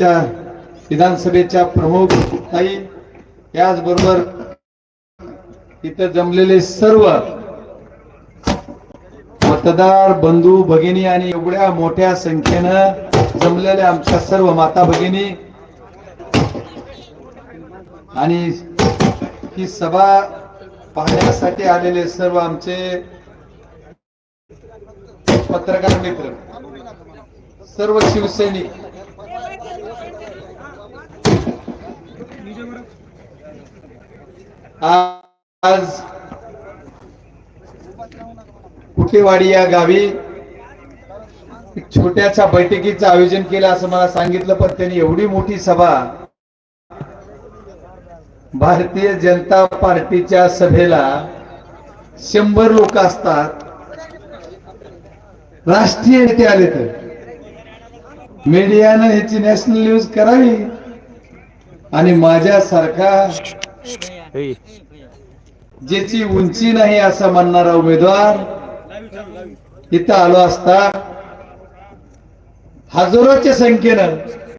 त्या विधानसभेच्या प्रमुख ताई त्याचबरोबर इथं जमलेले सर्व मतदार बंधू भगिनी आणि एवढ्या मोठ्या संख्येनं जमलेल्या आमच्या सर्व माता भगिनी आणि ही सभा पाहण्यासाठी आलेले सर्व आमचे पत्रकार मित्र सर्व शिवसैनिक आज कुटेवाडी या गावी छोट्याशा बैठकीचं आयोजन केलं असं मला सांगितलं पण त्यांनी एवढी मोठी सभा भारतीय जनता पार्टीच्या सभेला शंभर लोक असतात. राष्ट्रीय नेते आले तर. मीडियानं ह्याची नॅशनल न्यूज करावी. आणि माझ्यासारखा ज्याची उंची नाही असं म्हणणारा उमेदवार इथं आलो असता हजारोच्या संख्येनं